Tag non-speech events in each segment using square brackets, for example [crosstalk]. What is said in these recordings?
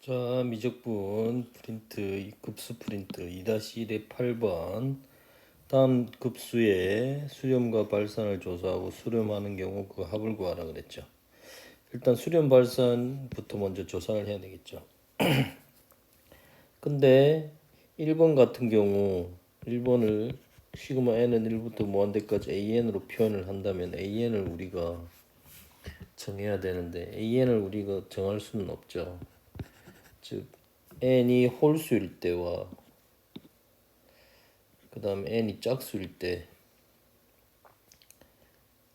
자, 미적분 프린트, 급수 프린트 2-1의 8번. 다음 급수의 수렴과 발산을 조사하고 수렴하는 경우 그 합을 구하라 그랬죠. 일단 수렴 발산부터 먼저 조사를 해야 되겠죠. [clears throat] 근데 1번 같은 경우 1번을 시그마 n은 1부터 무한대까지 an으로 표현을 한다면 an을 우리가 정해야 되는데 an을 우리가 정할 수는 없죠. 즉 n이 홀수일 때와 그 다음 n이 짝수일 때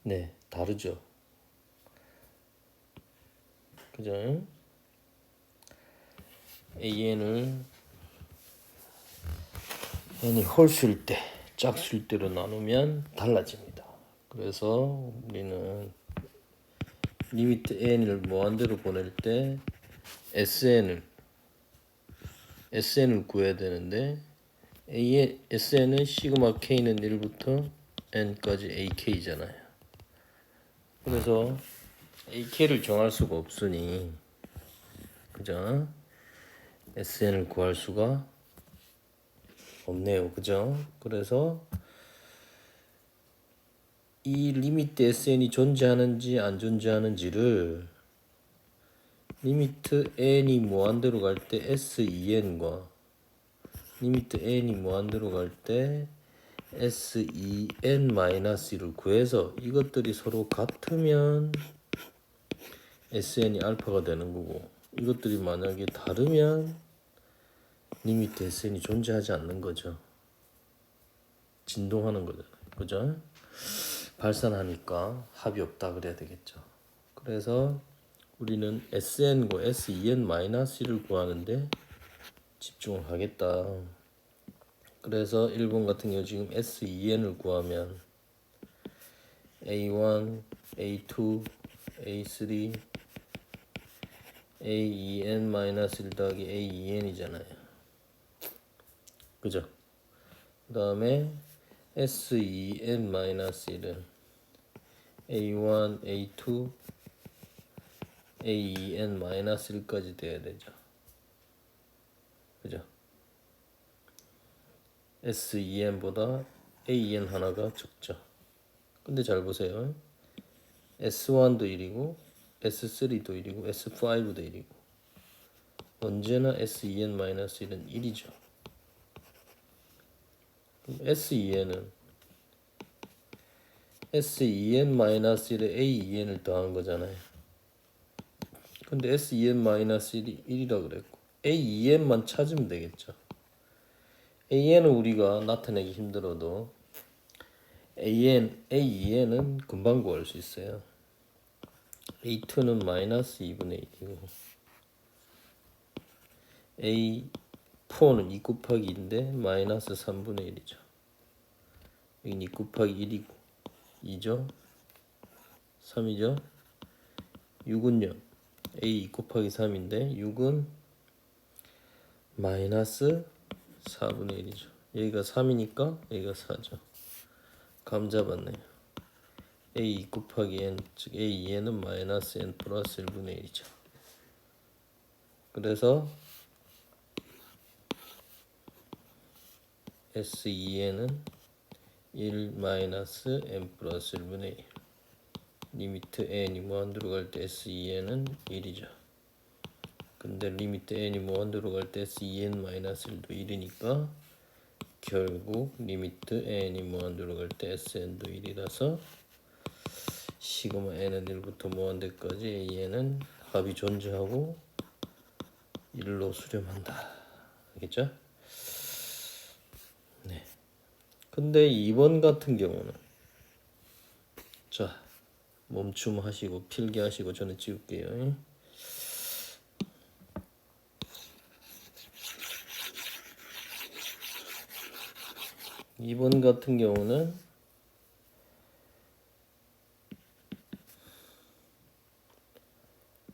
네, 다르죠. 그죠? an을 n이 홀수일 때, 짝수일 때로 나누면 달라집니다. 그래서 우리는 리미트 n을 무한대로 보낼 때 sn을 SN을 구해야 되는데 A, SN은 시그마 K는 1부터 N까지 AK잖아요. 그래서 AK를 정할 수가 없으니 그죠? SN을 구할 수가 없네요. 그죠? 그래서 이 리미트 SN이 존재하는지 안 존재하는지를 리미트 n이 무한대로 갈 때 s2n과 리미트 n이 무한대로 갈 때 s2n-1을 구해서 이것들이 서로 같으면 sn이 알파가 되는 거고 이것들이 만약에 다르면 리미트 sn이 존재하지 않는 거죠. 진동하는 거죠. 그죠? 발산하니까 합이 없다 그래야 되겠죠. 그래서 우리는 SN과 SEN-를 구하는데 집중을 하겠다. 그래서 1번 같은 경우 지금 SEN을 구하면 A1, A2, A3, AEN-1 더하기 AEN이잖아요. 그죠? 그 다음에 SEN-1은 A1, A2, AEN-1까지 돼야 되죠. 그죠? SEN보다 AEN 하나가 적죠. 근데 잘 보세요. S1도 1이고 S3도 1이고 S5도 1이고 언제나 SEN-1은 1이죠. SEN은 SEN-1에 AEN을 더한 거잖아요. 근데 SEN-1이 1이라 그랬고 AEN만 찾으면 되겠죠. AN은 우리가 나타내기 힘들어도 AN, AEN은 금방 구할 수 있어요. A2는 마이너스 2분의 1이고 A4는 2 곱하기 2인데 마이너스 3분의 1이죠. 여기 2 곱하기 1이고 2죠. 3이죠. 6은요. A 곱하기 3인데 6은 마이너스 4분의 1이죠. 여기가 3이니까 여기가 4죠. 감 잡았네요. a 곱하기 n 즉 a2n은 마이너스 n 플러스 1분의 1이죠. 그래서 S2n은 1 마이너스 n 플러스 1분의 1 리미트 n이 무한대로 갈 때 SEN은 1이죠. 근데 리미트 n이 무한대로 갈 때 SEN-1도 1이니까 결국 리미트 n이 무한대로 갈 때 SN도 1이라서 시그마 n은 1부터 무한대까지 AN은 합이 존재하고 1로 수렴한다. 알겠죠? 네. 근데 2번 같은 경우는 자 멈춤하시고 필기하시고 저는 찍을게요. 2번 같은 경우는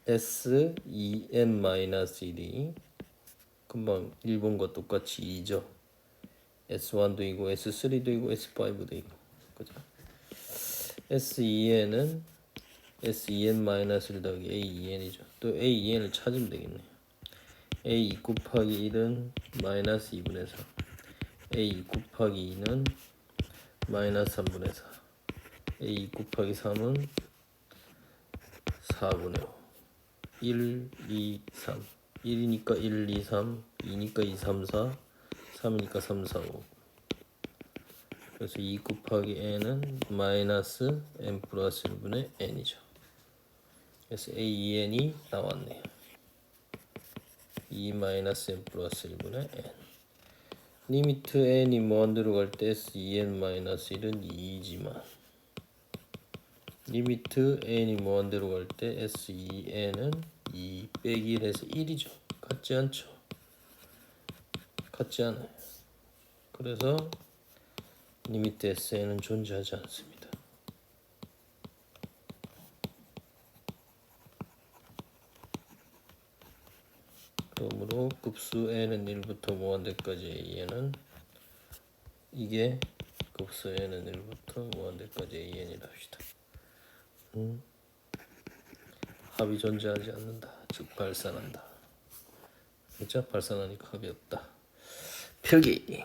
S, E, N 마이너스 1이 금방 1번과 똑같이 2죠. S1도 이고 S3도 이고 S5도 이고 그죠? SEN은 SEN-1 더하기 AEN이죠. 또 AEN을 찾으면 되겠네요. a 곱하기 1은 마이너스 2분의 4 a 곱하기 2는 마이너스 3분의 4 a 곱하기 3은 4분의 5 1, 2, 3 1이니까 1, 2, 3 2니까 2, 3, 4 3이니까 3, 4, 5 그래서 2 곱하기 n은 마이너스 n 플러스 1분의 n이죠 그래서 a, n이 나왔네요. 2 마이너스 n 플러스 1분의 n. 리미트 n이 무한대로 갈 때 s 2n 마이너스 1은 2이지만 리미트 n이 무한대로 갈 때 s 2n은 2 빼기 1에서 1이죠. 같지 않죠? 같지 않아요. 그래서 리미트 sn은 존재하지 않습니다 그러므로 급수 n은 1부터 무한대까지 an은 이게 급수 n은 1부터 무한대까지 an이라 합시다. 음. 합이 존재하지 않는다. 즉 발산한다. 그렇죠? 발산하니까 합이 없다. 필기.